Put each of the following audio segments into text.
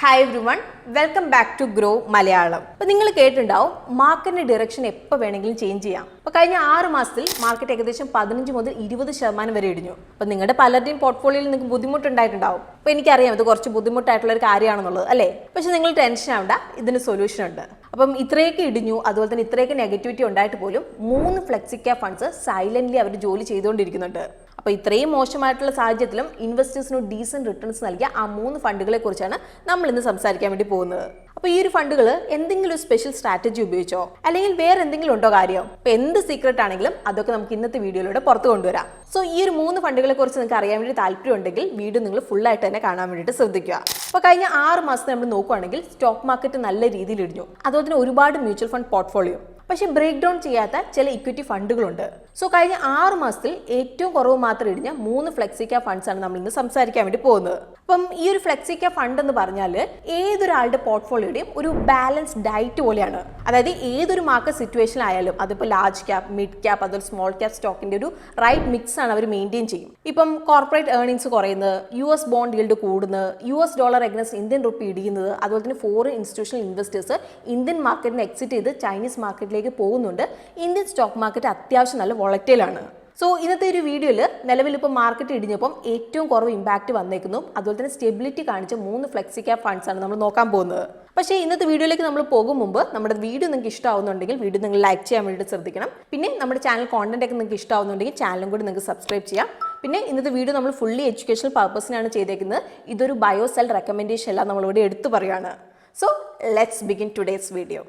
Hi everyone welcome back to Grow Malayalam അപ്പോൾ നിങ്ങൾ കേട്ടിട്ടുണ്ടാവും മാർക്കറ്റിന്റെ ഡയറക്ഷൻ എപ്പോൾ വേണമെങ്കിലും ചേഞ്ച് ചെയ്യാം. അപ്പോൾ കഴിഞ്ഞ ആറ് മാസത്തിൽ മാർക്കറ്റ് ഏകദേശം പതിനഞ്ച് മുതൽ ഇരുപത് ശതമാനം വരെ ഇടിഞ്ഞു. അപ്പോൾ നിങ്ങളുടെ പലരുടെയും പോർട്ട്ഫോളിയോയിൽ നിങ്ങൾക്ക് ബുദ്ധിമുട്ടുണ്ടായിട്ടുണ്ടാവും. അപ്പോൾ എനിക്കറിയാം ഇത് കുറച്ച് ബുദ്ധിമുട്ടായിട്ടുള്ള ഒരു കാര്യമാണെന്നുള്ളത് അല്ലേ? പക്ഷേ നിങ്ങൾ ടെൻഷൻ ആവണ്ട ഇതിന് സൊല്യൂഷൻ ഉണ്ട്. അപ്പം ഇത്രയൊക്കെ ഇടിഞ്ഞു അതുപോലെ തന്നെ ഇത്രയൊക്കെ നെഗറ്റിവിറ്റി ഉണ്ടായിട്ട് പോലും മൂന്ന് ഫ്ലെക്സിക്ക ഫണ്ട്സ് സൈലന്റ്ലി അവർ ജോലി ചെയ്തുകൊണ്ടിരിക്കുന്നുണ്ട്. അപ്പോൾ ഇത്രയും മോശമായിട്ടുള്ള സാഹചര്യത്തിലും ഇൻവെസ്റ്റേഴ്സിന് ഡീസന്റ് റിട്ടേൺസ് നൽകിയ ആ മൂന്ന് ഫണ്ടുകളെ കുറിച്ചാണ് നമ്മൾ ഇന്ന് സംസാരിക്കാൻ വേണ്ടി പോകുന്നത്. അപ്പോൾ ഈ ഒരു ഫണ്ടുകൾ എന്തെങ്കിലും ഒരു സ്പെഷ്യൽ സ്ട്രാറ്റജി ഉപയോഗിച്ചോ? അല്ലെങ്കിൽ വേറെ എന്തെങ്കിലും ഉണ്ടോ കാര്യം? അപ്പോൾ എന്ത് സീക്രട്ട് ആണെങ്കിലും അതൊക്കെ നമുക്ക് ഇന്നത്തെ വീഡിയോയിലൂടെ പുറത്തു കൊണ്ടുവരാം. സോ ഈ ഒരു മൂന്ന് ഫണ്ടുകളെ കുറിച്ച് നിങ്ങൾക്ക് അറിയാൻ വേണ്ടി താല്പര്യം ഉണ്ടെങ്കിൽ വീഡിയോ നിങ്ങൾ ഫുൾ ആയിട്ട് തന്നെ കാണാൻ വേണ്ടിയിട്ട് ശ്രദ്ധിക്കുക. അപ്പോൾ കഴിഞ്ഞ ആറ് മാസം നമ്മൾ നോക്കുകയാണെങ്കിൽ സ്റ്റോക്ക് മാർക്കറ്റ് നല്ല രീതിയിൽ ഇടിഞ്ഞു. അതുപോലെ തന്നെ ഒരുപാട് മ്യൂച്വൽ ഫണ്ട് പോർട്ട്ഫോളിയോ പക്ഷേ ബ്രേക്ക് ഡൗൺ ചെയ്യാത്ത ചില ഇക്വിറ്റി ഫണ്ടുകളുണ്ട് സോ കഴിഞ്ഞ ആറ് മാസത്തിൽ ഏറ്റവും കുറവ് മാത്രം ഇടിഞ്ഞ മൂന്ന് ഫ്ലെക്സിക്ക ഫണ്ട്സ് ആണ് നമ്മൾ ഇന്ന് സംസാരിക്കാൻ വേണ്ടി പോകുന്നത്. അപ്പം ഈ ഒരു ഫ്ലെക്സിക്ക ഫണ്ട് എന്ന് പറഞ്ഞാൽ ഏതൊരാളുടെ പോർട്ട്ഫോളിയോയുടെയും ഒരു ബാലൻസ് ഡയറ്റ് പോലെയാണ്. അതായത് ഏതൊരു മാർക്കറ്റ് സിറ്റുവേഷൻ ആയാലും അതിപ്പോൾ ലാർജ് ക്യാപ് മിഡ് ക്യാപ് അതുപോലെ സ്മോൾ ക്യാപ് സ്റ്റോക്കിന്റെ ഒരു റൈറ്റ് മിക്സ് ആണ് അവർ മെയിന്റെയിൻ ചെയ്യും. ഇപ്പം കോർപ്പറേറ്റ് ഏർണിംഗ്സ് കുറയുന്നത് യു എസ് ബോണ്ട് ഈൽഡ് കൂടുന്നത് U S dollar against Indian rupee ഇടിയുന്നത് അതുപോലെ തന്നെ ഫോറിൻ ഇൻസ്റ്റിറ്റ്യൂഷണൽ ഇൻവെസ്റ്റേഴ്സ് ഇന്ത്യൻ മാർക്കറ്റിന് എക്സിറ്റ് ചെയ്ത് ചൈനീസ് മാർക്കറ്റിലേക്ക് പോകുന്നുണ്ട്. ഇന്ത്യൻ സ്റ്റോക്ക് മാർക്കറ്റ് അത്യാവശ്യം നല്ല വോളറ്റൈലാണ് സോ ഇന്നത്തെ ഒരു വീഡിയോയിൽ നിലവിൽ ഇപ്പോൾ മാർക്കറ്റ് ഇടിഞ്ഞപ്പം ഏറ്റവും കുറവ് ഇമ്പാക്റ്റ് വന്നേക്കുന്നു. അതുപോലെ തന്നെ സ്റ്റെബിലിറ്റി കാണിച്ച മൂന്ന് ഫ്ലെക്സി ക്യാപ് ഫണ്ട്സ് ആണ് നമ്മൾ നോക്കാൻ പോകുന്നത്. പക്ഷേ ഇന്നത്തെ വീഡിയോയിലേക്ക് നമ്മൾ പോകും മുമ്പ് നമ്മുടെ വീഡിയോ നിങ്ങൾക്ക് ഇഷ്ടമാവുന്നുണ്ടെങ്കിൽ വീഡിയോ നിങ്ങൾ ലൈക്ക് ചെയ്യാൻ വേണ്ടിയിട്ട് ശ്രദ്ധിക്കണം. പിന്നെ നമ്മുടെ ചാനൽ കോണ്ടന്റ് ഒക്കെ നിങ്ങൾക്ക് ഇഷ്ടമാവുന്നുണ്ടെങ്കിൽ ചാനലും കൂടി നിങ്ങൾക്ക് സബ്സ്ക്രൈബ് ചെയ്യാം. പിന്നെ ഇന്നത്തെ വീഡിയോ നമ്മൾ ഫുള്ളി എഡ്യൂക്കേഷണൽ പർപ്പസിനാണ് ചെയ്തേക്കുന്നത്. ഇതൊരു ബയോ സെൽ റെക്കമെൻഡേഷൻ എല്ലാം നമ്മളിവിടെ എടുത്തു പറയുകയാണ് so let's begin today's video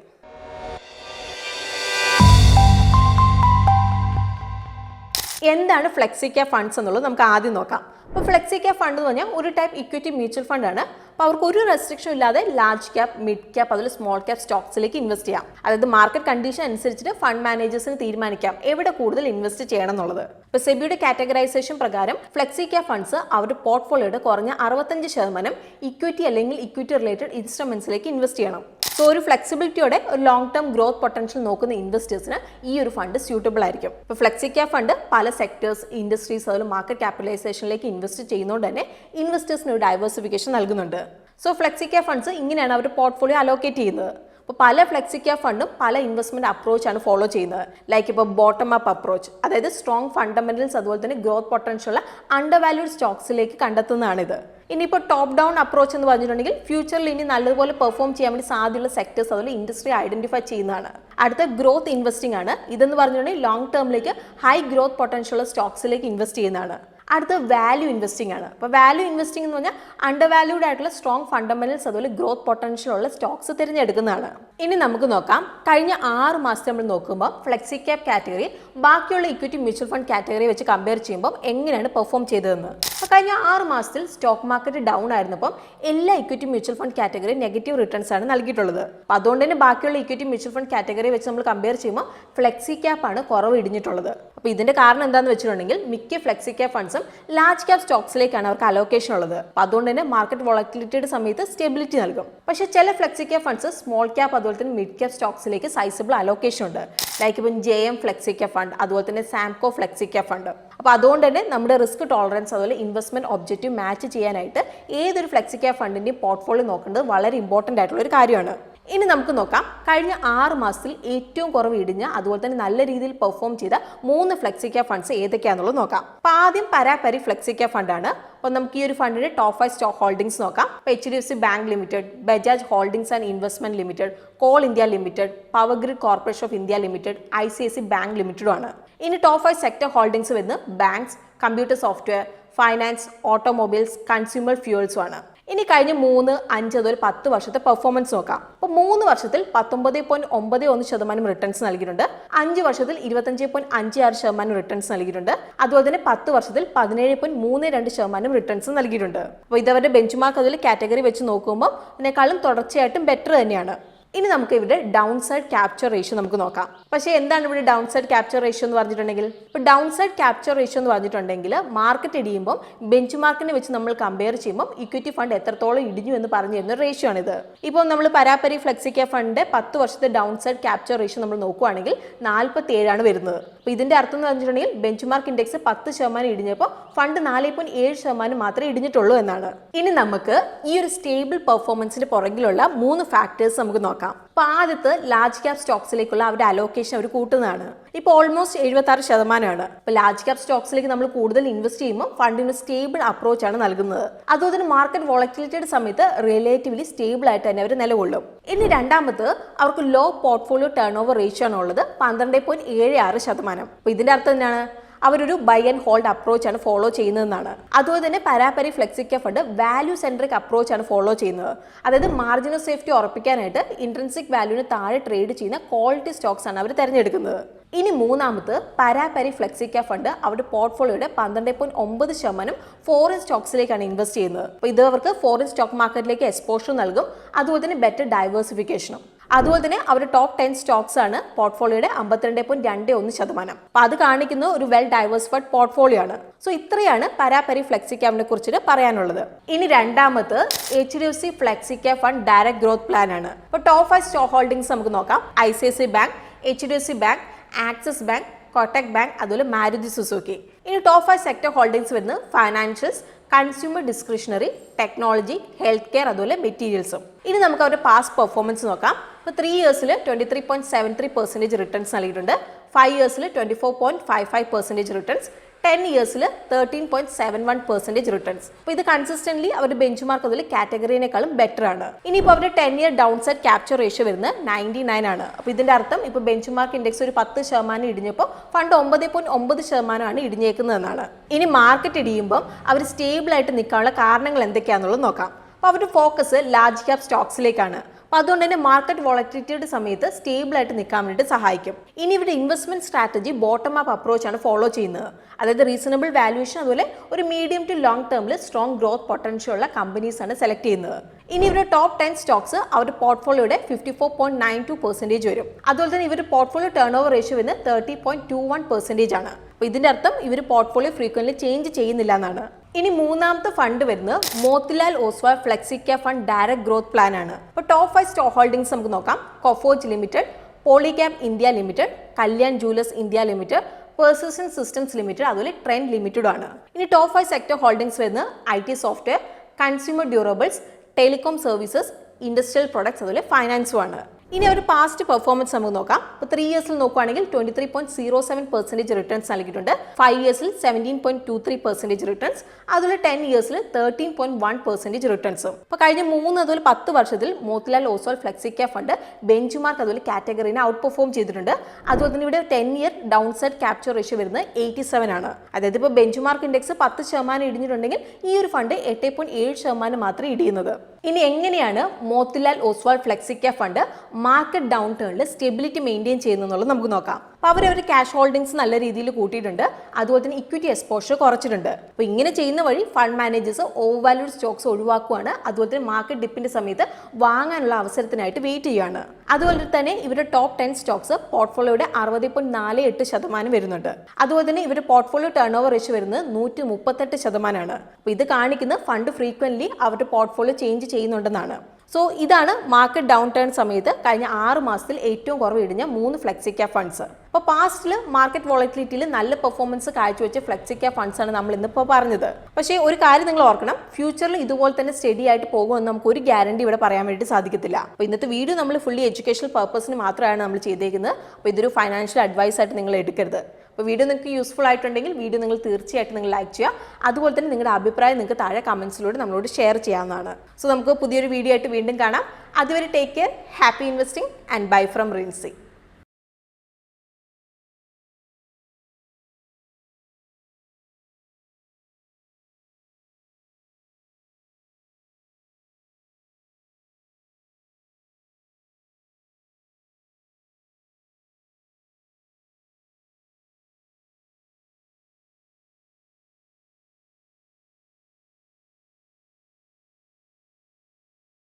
എന്താണ് ഫ്ലെക്സിക്ക ഫണ്ട്സ് എന്നുള്ളത് നമുക്ക് ആദ്യം നോക്കാം. അപ്പോൾ ഫ്ലെക്സിക്ക ഫണ്ട് എന്ന് പറഞ്ഞാൽ ഒരു ടൈപ്പ് ഇക്വിറ്റി മ്യൂച്വൽ ഫണ്ടാണ് അപ്പോൾ അവർക്ക് ഒരു റെസ്ട്രിക്ഷൻ ഇല്ലാതെ ലാർജ് ക്യാപ് മിഡ് ക്യാപ് അതിൽ സ്മോൾ ക്യാപ് സ്റ്റോക്സിലേക്ക് ഇൻവെസ്റ്റ് ചെയ്യാം. അതായത് മാർക്കറ്റ് കണ്ടീഷൻ അനുസരിച്ചിട്ട് ഫണ്ട് മാനേജേഴ്സിന് തീരുമാനിക്കാം എവിടെ കൂടുതൽ ഇൻവെസ്റ്റ് ചെയ്യണം എന്നുള്ളത്. ഇപ്പോൾ സെബിയുടെ കാറ്റഗറൈസേഷൻ പ്രകാരം ഫ്ലെക്സി ക്യാപ് ഫണ്ട്സ് അവരുടെ പോർട്ട്ഫോളിയോയുടെ കുറഞ്ഞ അറുപത്തഞ്ച് ശതമാനം ഇക്വിറ്റി അല്ലെങ്കിൽ ഇക്വിറ്റി റിലേറ്റഡ് ഇൻസ്ട്രുമെന്റ്സിലേക്ക് ഇൻവെസ്റ്റ് ചെയ്യണം. സോ ഒരു ഫ്ലെക്സിബിലിറ്റിയോടെ ഒരു ലോങ് ടേം ഗ്രോത്ത് പൊട്ടൻഷ്യൽ നോക്കുന്ന ഇൻവെസ്റ്റേഴ്സിന് ഈ ഒരു ഫണ്ട് സ്യൂട്ടബിൾ ആയിരിക്കും. ഇപ്പോൾ ഫ്ലെക്സിക്ക ഫണ്ട് പല സെക്ടേഴ്സ് ഇൻഡസ്ട്രീസ് അതിൽ മാർക്കറ്റ് ക്യാപിറ്റലൈസേഷനിലേക്ക് ഇൻവെസ്റ്റ് ചെയ്യുന്നതുകൊണ്ട് തന്നെ ഇൻവെസ്റ്റേഴ്സിന് ഒരു ഡൈവേഴ്സിഫിക്കേഷൻ നൽകുന്നുണ്ട്. സോ ഫ്ലെക്സിക്ക ഫണ്ട്സ് ഇങ്ങനെയാണ് അവർ പോർട്ട്ഫോളിയോ അലോക്കേറ്റ് ചെയ്യുന്നത്. അപ്പോൾ പല ഫ്ലെക്സിക്ക ഫണ്ടും പല ഇൻവെസ്റ്റ്മെന്റ് അപ്രോച്ചാണ് ഫോളോ ചെയ്യുന്നത്. ലൈക്ക് ഇപ്പോൾ ബോട്ടം അപ്പ് അപ്രോച്ച് അതായത് സ്ട്രോങ് ഫണ്ടമെന്റൽസ് അതുപോലെ തന്നെ ഗ്രോത്ത് പൊട്ടൻഷ്യൽ അണ്ടർ വാല്യൂഡ് സ്റ്റോക്സിലേക്ക് കണ്ടെത്തുന്നതാണിത്. ഇനിയിപ്പോൾ ടോപ്പ് ഡൗൺ അപ്രോച്ച് എന്ന് പറഞ്ഞിട്ടുണ്ടെങ്കിൽ ഫ്യൂച്ചറിൽ ഇനി നല്ലതുപോലെ പെർഫോം ചെയ്യാൻ വേണ്ടി സാധ്യതയുള്ള സെക്ടേഴ്സ് അതുപോലെ ഇൻഡസ്ട്രി ഐഡന്റിഫൈ ചെയ്യുന്നതാണ്. അടുത്ത ഗ്രോത്ത് ഇൻവെസ്റ്റിംഗ് ആണ്. ഇതെന്ന് പറഞ്ഞിട്ടുണ്ടെങ്കിൽ ലോങ് ടേമിലേക്ക് ഹൈ ഗ്രോത്ത് പൊട്ടൻഷ്യൽ സ്റ്റോക്സിലേക്ക് ഇൻവെസ്റ്റ് ചെയ്യുന്നതാണ്. അടുത്ത വാല്യൂ ഇൻവെസ്റ്റിംഗ് ആണ്. അപ്പോൾ വാല്യൂ ഇൻവെസ്റ്റിംഗ് എന്ന് പറഞ്ഞാൽ അണ്ടർ വാല്യൂഡ് ആയിട്ടുള്ള സ്ട്രോങ് ഫണ്ടമെന്റൽസ് അതുപോലെ ഗ്രോത്ത് പൊട്ടൻഷ്യൽ ഉള്ള സ്റ്റോക്സ് തിരഞ്ഞെടുക്കുന്നതാണ്. ഇനി നമുക്ക് നോക്കാം. കഴിഞ്ഞ ആറ് മാസത്തെ നമ്മൾ നോക്കുമ്പോൾ ഫ്ലെക്സി ക്യാപ് കാറ്റഗറി ബാക്കിയുള്ള ഇക്വിറ്റി മ്യൂച്വൽ ഫണ്ട് കാറ്റഗറി വെച്ച് കമ്പയർ ചെയ്യുമ്പോൾ എങ്ങനെയാണ് പെർഫോം ചെയ്തതെന്ന്. കഴിഞ്ഞ ആറ് മാസത്തിൽ സ്റ്റോക്ക് മാർക്കറ്റ് ഡൗൺ ആയിരുന്നപ്പം എല്ലാ equity mutual fund category negative returns ആണ് നൽകിയിട്ടുള്ളത്. അപ്പോൾ അതുകൊണ്ട് തന്നെ ബാക്കിയുള്ള ഇക്വിറ്റി മ്യൂച്വൽ ഫണ്ട് കാറ്റഗറി വെച്ച് നമ്മൾ കമ്പയർ ചെയ്യുമ്പോൾ ഫ്ലെക്സി ക്യാപ്പ് ആണ് കുറവ് ഇടിഞ്ഞിട്ടുള്ളത്. അപ്പോൾ ഇതിന്റെ കാരണം എന്താണെന്ന് വെച്ചിട്ടുണ്ടെങ്കിൽ മിക്ക ഫ്ലെക്സി ക്യാപ് ഫണ്ട്സും ലാർജ് ക്യാപ് സ്റ്റോക്സിലേക്കാണ് അവർക്ക് അലോക്കേഷൻ ഉള്ളത്. അപ്പോൾ അതുകൊണ്ട് തന്നെ മാർക്കറ്റ് വോളറ്റിലിറ്റിയുടെ സമയത്ത് സ്റ്റെബിലിറ്റി നൽകും. പക്ഷെ ചില flexi cap funds small cap അതുപോലെ തന്നെ മിഡ് ക്യാപ് സ്റ്റോക്സിലേക്ക് സൈസബിൾ അലോക്കേഷൻ ഉണ്ട്. ലൈക്ക് ഇപ്പം J M flexi cap fund അതുപോലെ തന്നെ സാംകോ ഫ്ലെക്സി ക്യാപ് ഫണ്ട് അപ്പോൾ അതുകൊണ്ട് തന്നെ നമ്മുടെ റിസ്ക് ടോളറൻസ് അതുപോലെ ഇൻവെസ്റ്റ്മെന്റ് ഒബ്ജക്റ്റീവ് മാച്ച് ചെയ്യാനായിട്ട് ഏതൊരു ഫ്ലെക്സി ക്യാപ് ഫണ്ടിന്റെയും പോർട്ട്ഫോളിയോ നോക്കേണ്ടത് വളരെ ഇമ്പോർട്ടന്റ് ആയിട്ടുള്ള ഒരു കാര്യമാണ്. ഇനി നമുക്ക് നോക്കാം. കഴിഞ്ഞ ആറ് മാസത്തിൽ ഏറ്റവും കുറവ് ഇടിഞ്ഞ അതുപോലെ തന്നെ നല്ല രീതിയിൽ പെർഫോം ചെയ്ത മൂന്ന് ഫ്ലെക്സിക്ക ഫണ്ട്സ് ഏതൊക്കെയാണെന്നുള്ളത് നോക്കാം. അപ്പൊ ആദ്യം പരാപരി ഫ്ലെക്സിക്ക ഫണ്ടാണ് അപ്പോൾ നമുക്ക് ഈ ഒരു ഫണ്ടിന്റെ ടോപ്പ് ഫൈവ് സ്റ്റോക്ക് ഹോൾഡിംഗ്സ് നോക്കാം. H D F C bank limited Bajaj holdings and investment limited coal India limited power grid corporation of India limited I C I C bank ലിമിറ്റഡും ആണ്. ഇനി ടോപ്പ് ഫൈവ് സെക്ടർ ഹോൾഡിംഗ്സ് വരുന്നത് banks computer software finance automobiles consumer ഫ്യൂൾസും ആണ്. ഇനി കഴിഞ്ഞ മൂന്ന് അഞ്ച് അതൊരു പത്ത് വർഷത്തെ പെർഫോമൻസ് നോക്കാം. മൂന്ന് വർഷത്തിൽ പത്തൊമ്പത് പോയിന്റ് ഒമ്പത് ഒന്ന് ശതമാനം റിട്ടേൺസ് നൽകിയിട്ടുണ്ട്. അഞ്ച് വർഷത്തിൽ ഇരുപത്തഞ്ച് പോയിന്റ് അഞ്ച് ആറ് ശതമാനം റിട്ടേൺസ് നൽകിയിട്ടുണ്ട്. അതുപോലെ തന്നെ പത്ത് വർഷത്തിൽ പതിനേഴ് പോയിന്റ് മൂന്ന് രണ്ട് ശതമാനം റിട്ടേൺസ് നൽകിയിട്ടുണ്ട്. അപ്പോൾ ഇതവരുടെ ബെഞ്ച് മാർക്ക് അതിൽ കാറ്റഗറി വെച്ച് നോക്കുമ്പോൾ ഇതിനേക്കാളും തുടർച്ചയായിട്ടും ബെറ്റർ തന്നെയാണ്. ഇനി നമുക്ക് ഇവിടെ ഡൗൺ സൈഡ് ക്യാപ്ചർ റേഷ്യോ നമുക്ക് നോക്കാം. പക്ഷേ എന്താണ് ഇവിടെ ഡൗൺ സൈഡ് ക്യാപ്ചർ റേഷ്യോ എന്ന് പറഞ്ഞിട്ടുണ്ടെങ്കിൽ? ഇപ്പോൾ ഡൗൺ സൈഡ് ക്യാപ്ചർ റേഷ്യോ എന്ന് പറഞ്ഞിട്ടുണ്ടെങ്കിൽ മാർക്കറ്റ് ഇടിയുമ്പോൾ ബെഞ്ച് മാർക്കിനെ വെച്ച് നമ്മൾ കമ്പയർ ചെയ്യുമ്പോൾ ഇക്വിറ്റി ഫണ്ട് എത്രത്തോളം ഇടിഞ്ഞു എന്ന് പറഞ്ഞു തരുന്ന റേഷ്യോ ആണിത്. ഇപ്പോൾ നമ്മൾ പരാപരി ഫ്ലെക്സിക്ക ഫണ്ട് പത്ത് വർഷത്തെ ഡൗൺ സൈഡ് ക്യാപ്ചർ റേഷ്യോ നമ്മൾ നോക്കുകയാണെങ്കിൽ നാൽപ്പത്തി ഏഴാണ് വരുന്നത്. അപ്പോൾ ഇതിന്റെ അർത്ഥം എന്ന് പറഞ്ഞിട്ടുണ്ടെങ്കിൽ ബെഞ്ച് മാർക്ക് ഇൻഡെക്സ് പത്ത് ശതമാനം ഇടിഞ്ഞപ്പോൾ ഫണ്ട് നാല് പോയിന്റ് ഏഴ് ശതമാനം മാത്രമേ ഇടിഞ്ഞിട്ടുള്ളൂ എന്നാണ്. ഇനി നമുക്ക് ഈ ഒരു സ്റ്റേബിൾ പെർഫോമൻസിന് പുറകിലുള്ള മൂന്ന് ഫാക്ടേഴ്സ് നമുക്ക് നോക്കാം. അപ്പോൾ ആദ്യത്തെ ലാർജ് ക്യാപ് സ്റ്റോക്സിലേക്കുള്ള അവരുടെ അലോക്കേഷൻ അവർ കൂട്ടുന്നതാണ്. ഇപ്പോൾ ഓൾമോസ്റ്റ് എഴുപത്തി ആറ് ശതമാനമാണ്. ഇപ്പോൾ ലാർജ് ക്യാപ് സ്റ്റോക്സിലേക്ക് നമ്മൾ കൂടുതൽ ഇൻവെസ്റ്റ് ചെയ്യുമ്പോൾ ഫണ്ടിന് സ്റ്റേബിൾ അപ്രോച്ച് ആണ് നൽകുന്നത്. അതുപോലെ തന്നെ മാർക്കറ്റ് വോളറ്റിലിറ്റിയുടെ സമയത്ത് റിലേറ്റീവ്ലി സ്റ്റേബിൾ ആയിട്ട് തന്നെ അവർ നിലകൊള്ളും. ഇനി രണ്ടാമത് അവർക്ക് low portfolio turnover ratio ആണ് ഉള്ളത്. പന്ത്രണ്ട് പോയിന്റ് ഏഴ് ആറ് ശതമാനം. അപ്പോൾ ഇതിന്റെ അർത്ഥം എന്താണ്? അവരൊരു ബൈ ആൻഡ് ഹോൾഡ് അപ്രോച്ച് ആണ് ഫോളോ ചെയ്യുന്നതെന്നാണ്. അതുപോലെ തന്നെ പരാപരി ഫ്ലെക്സിക്ക ഫണ്ട് വാല്യൂ സെൻട്രിക് ആണ് ഫോളോ ചെയ്യുന്നത്. അതായത് മാർജിൻ ഓഫ് സേഫ്റ്റി ഉറപ്പിക്കാനായിട്ട് ഇൻട്രൻസിക് വാല്യൂവിന് താഴെ ട്രേഡ് ചെയ്യുന്ന ക്വാളിറ്റി സ്റ്റോക്സ് ആണ് അവർ തിരഞ്ഞെടുക്കുന്നത്. ഇനി മൂന്നാമത് പരാപരി ഫ്ലെക്സിക്ക ഫണ്ട് അവരുടെ പോർട്ട്ഫോളിയോയുടെ പന്ത്രണ്ട് പോയിന്റ് ഒമ്പത് ശതമാനം ഫോറിൻ സ്റ്റോക്സിലേക്കാണ് ഇൻവെസ്റ്റ് ചെയ്യുന്നത്. അപ്പോൾ ഇത് അവർക്ക് ഫോറിൻ സ്റ്റോക്ക് മാർക്കറ്റിലേക്ക് എക്സ്പോഷർ നൽകും. അതുപോലെ തന്നെ ബെറ്റർ ഡൈവേഴ്സിഫിക്കേഷനും അതുപോലെ തന്നെ അവരുടെ ടോപ്പ് ടെൻ സ്റ്റോക്സ് ആണ് പോർട്ട്ഫോളിയോയുടെ അമ്പത്തിരണ്ട് പോയിന്റ് രണ്ട് ഒന്ന് ശതമാനം. അപ്പൊ അത് കാണിക്കുന്ന ഒരു വെൽ ഡൈവേഴ്സിഫൈഡ് പോർട്ട്ഫോളിയോ ആണ്. സോ ഇത്രയാണ് പരാപരി ഫ്ലെക്സിക്കാമിനെ കുറിച്ചിട്ട് പറയാനുള്ളത്. ഇനി രണ്ടാമത് H D F C flexicap fund direct growth plan ആണ്. ഇപ്പൊ ടോപ്പ് ഫൈവ് സ്റ്റോക്ക് ഹോൾഡിംഗ്സ് നമുക്ക് നോക്കാം. I C I C bank H D F C bank Axis bank Kotak bank അതുപോലെ മാരുതി സുസുക്കി. ഇനി ടോപ്പ് ഫൈവ് സെക്ടർ ഹോൾഡിംഗ്സ് വരുന്നത് financials consumer discretionary technology health care അതുപോലെ മെറ്റീരിയൽസും ഇനി നമുക്ക് അവരുടെ പാസ്റ്റ് പെർഫോമൻസ് നോക്കാം. ഇപ്പോൾ three ഇയേഴ്സിൽ twenty three point seven three percentage returns നൽകിയിട്ടുണ്ട്. Five ഇയേഴ്സിൽ twenty four point five five percentage returns ten ഇയേഴ്സിൽ thirteen point seven one percentage returns അപ്പോൾ ഇത് കൺസിസ്റ്റന്റ് അവരുടെ ബെഞ്ച് മാർക്ക് അതിൽ കാറ്റഗറിനേക്കാളും ബെറ്റർ ആണ്. ഇനിയിപ്പോൾ അവരുടെ ten year downside capture ratio വരുന്നത് ninety nine ആണ്. അപ്പോൾ ഇതിന്റെ അർത്ഥം ഇപ്പോൾ ബെഞ്ച് മാർക്ക് ഇൻഡെക്സ് ഒരു പത്ത് ശതമാനം ഇടിഞ്ഞപ്പോൾ ഫണ്ട് ഒമ്പത് പോയിന്റ് ഒമ്പത് ശതമാനമാണ് ഇടിഞ്ഞേക്കുന്നതെന്നാണ് ഇനി മാർക്കറ്റ് ഇടിയുമ്പോൾ അവർ സ്റ്റേബിൾ ആയിട്ട് നിൽക്കാനുള്ള കാരണങ്ങൾ എന്തൊക്കെയാണെന്നുള്ളത് നോക്കാം. അപ്പോൾ അവരുടെ ഫോക്കസ് ലാർജ് ക്യാപ് സ്റ്റോക്സിലേക്കാണ് അപ്പോൾ അതുകൊണ്ട് തന്നെ മാർക്കറ്റ് വോളറ്റിലിറ്റിയുടെ സമയത്ത് സ്റ്റേബിൾ ആയിട്ട് നിൽക്കാൻ വേണ്ടി സഹായിക്കും. ഇനി ഇവിടെ ഇൻവെസ്റ്റ്മെന്റ് സ്ട്രാറ്റജി ബോട്ടം അപ്പ് ആണ് ഫോളോ ചെയ്യുന്നത്. അതായത് റീസണബിൾ വാല്യൂഷൻ അതുപോലെ ഒരു മീഡിയം ടു ലോങ് ടേമിൽ സ്ട്രോങ് ഗ്രോത്ത് പൊട്ടൻഷ്യൽ ഉള്ള കമ്പനീസ് ആണ് സെലക്ട് ചെയ്യുന്നത്. ഇനി ഇവരുടെ ടോപ്പ് ടെൻ സ്റ്റോക്സ് അവരുടെ പോർട്ട്ഫോളിയോയുടെ fifty four point nine two percentage വരും. അതുപോലെ തന്നെ ഇവരുടെ പോർട്ട്ഫോളിയോ ടേൺ ഓവർ റേഷ്യോ വരുന്നത് thirty point two one percentage ആണ്. അപ്പോൾ ഇതിന്റെ അർത്ഥം ഇവർ പോർട്ട്ഫോളിയോ ഫ്രീക്വൻലി ചേഞ്ച് ചെയ്യുന്നില്ല എന്നാണ്. ഇനി മൂന്നാമത്തെ ഫണ്ട് വരുന്നത് Motilal Oswal flexicap fund direct growth plan ആണ്. അപ്പോൾ ടോപ്പ് ഫൈവ് സ്റ്റോക്ക് ഹോൾഡിംഗ്സ് നമുക്ക് നോക്കാം. Coforge limited Polycab India limited Kalyan jewellers India limited persistent systems limited അതുപോലെ ട്രെൻഡ് ലിമിറ്റഡ് ആണ്. ഇനി ടോപ്പ് ഫൈവ് സെക്ടർ ഹോൾഡിംഗ്സ് വരുന്നത് I T software consumer durables telecom services industrial products അതുപോലെ ഫൈനാൻസും ആണ്. ഇനി ഒരു പാസ്റ്റ് പെർഫോമൻസ് നമുക്ക് നോക്കാം. ഇപ്പോൾ ത്രീ ഇയേഴ്സിൽ നോക്കുവാണെങ്കിൽ twenty three point zero seven percentage returns നൽകിയിട്ടുണ്ട്. Five ഇയേഴ്സിൽ seventeen point two three percentage returns അതുപോലെ ടെൻ ഇയേഴ്സിൽ തേർട്ടീൻ പോയിന്റ് വൺ പെർസെന്റേജ് റിട്ടേൺസും ഇപ്പോൾ കഴിഞ്ഞ മൂന്ന് അതുപോലെ പത്ത് വർഷത്തിൽ Motilal Oswal flexicap fund benchmark അതുപോലെ കാറ്റഗറിനെ ഔട്ട് പെർഫോം ചെയ്തിട്ടുണ്ട്. അതുപോലെ തന്നെ ഇവിടെ ten year downside capture ratio വരുന്നത് എയ്റ്റി സെവൻ ആണ്. അതായത് ഇപ്പോൾ ബെഞ്ച് മാർക്ക് ഇൻഡെക്സ് പത്ത് ശതമാനം ഇടിഞ്ഞിട്ടുണ്ടെങ്കിൽ ഈ ഒരു ഫണ്ട് എട്ട് പോയിന്റ് ഏഴ് ശതമാനം മാത്രമേ ഇടിയുന്നത്. ഇനി എങ്ങനെയാണ് Motilal Oswal flexicap fund market down ടേണിൽ stability maintain ചെയ്യുന്നുള്ളത് നമുക്ക് നോക്കാം. അപ്പോൾ അവർ ക്യാഷ് ഹോൾഡിംഗ്സ് നല്ല രീതിയിൽ കൂട്ടിയിട്ടുണ്ട്. അതുപോലെ തന്നെ ഇക്വിറ്റി എക്സ്പോഷർ കുറച്ചിട്ടുണ്ട്. അപ്പോൾ ഇങ്ങനെ ചെയ്യുന്ന വഴി fund managers overvalued stocks ഒഴിവാക്കുകയാണ് അതുപോലെ തന്നെ മാർക്കറ്റ് ഡിപ്പിന്റെ സമയത്ത് വാങ്ങാനുള്ള അവസരത്തിനായിട്ട് വെയിറ്റ് ചെയ്യുകയാണ് അതുപോലെ തന്നെ ഇവരുടെ ടോപ്പ് ടെൻ സ്റ്റോക്സ് പോർട്ട്ഫോളിയോയുടെ അറുപത് പോയിന്റ് നാല് എട്ട് ശതമാനം വരുന്നുണ്ട്. അതുപോലെ തന്നെ ഇവരുടെ പോർട്ട്ഫോളിയോ ടേൺ ഓവർ റേഷ്യോ വരുന്നത് നൂറ്റി മുപ്പത്തെട്ട് ശതമാനമാണ്. അപ്പോൾ ഇത് കാണിക്കുന്ന ഫണ്ട് ഫ്രീക്വന്റ്ലി അവരുടെ പോർട്ട്ഫോളിയോ ചേഞ്ച് ചെയ്യുന്നുണ്ടെന്നാണ്. സോ ഇതാണ് മാർക്കറ്റ് ഡൗൺ ടേൺ സമയത്ത് കഴിഞ്ഞ ആറ് മാസത്തിൽ ഏറ്റവും കുറവ് ഇടിഞ്ഞ മൂന്ന് ഫ്ലെക്സിക്ക ഫണ്ട്സ് അപ്പോൾ പാസ്റ്റിൽ മാർക്കറ്റ് വോളറ്റിലിറ്റിയിൽ നല്ല പെർഫോമൻസ് കാഴ്ചവെച്ച ഫ്ലെക്സിക്ക ഫണ്ട്സ് ആണ് നമ്മൾ ഇന്നിപ്പോൾ പറഞ്ഞത്. പക്ഷേ ഒരു കാര്യം നിങ്ങൾ ഓർക്കണം. ഫ്യൂച്ചറിൽ ഇതുപോലെ തന്നെ സ്റ്റഡി ആയിട്ട് പോകുമെന്ന് നമുക്ക് ഒരു ഗ്യാരണ്ടി ഇവിടെ പറയാൻ വേണ്ടി സാധിക്കത്തില്ല. അപ്പോൾ ഇന്നത്തെ വീഡിയോ നമ്മൾ ഫുള്ളി എഡ്യൂക്കേഷണൽ പർപ്പസിന് മാത്രമാണ് നമ്മൾ ചെയ്തേക്കുന്നത്. അപ്പോൾ ഇതൊരു ഫൈനാൻഷ്യൽ അഡ്വൈസ് ആയിട്ട് നിങ്ങൾ എടുക്കരുത്. അപ്പോൾ വീഡിയോ നിങ്ങൾക്ക് യൂസ്ഫുൾ ആയിട്ടുണ്ടെങ്കിൽ വീഡിയോ നിങ്ങൾ തീർച്ചയായിട്ടും നിങ്ങൾ ലൈക്ക് ചെയ്യുക. അതുപോലെ തന്നെ നിങ്ങളുടെ അഭിപ്രായം നിങ്ങൾക്ക് താഴെ കമൻസിലൂടെ നമ്മളോട് ഷെയർ ചെയ്യാവുന്നതാണ്. സോ നമുക്ക് പുതിയൊരു വീഡിയോ ആയിട്ട് വീണ്ടും കാണാം. അതുവരെ take care happy investing and bye from Rinsi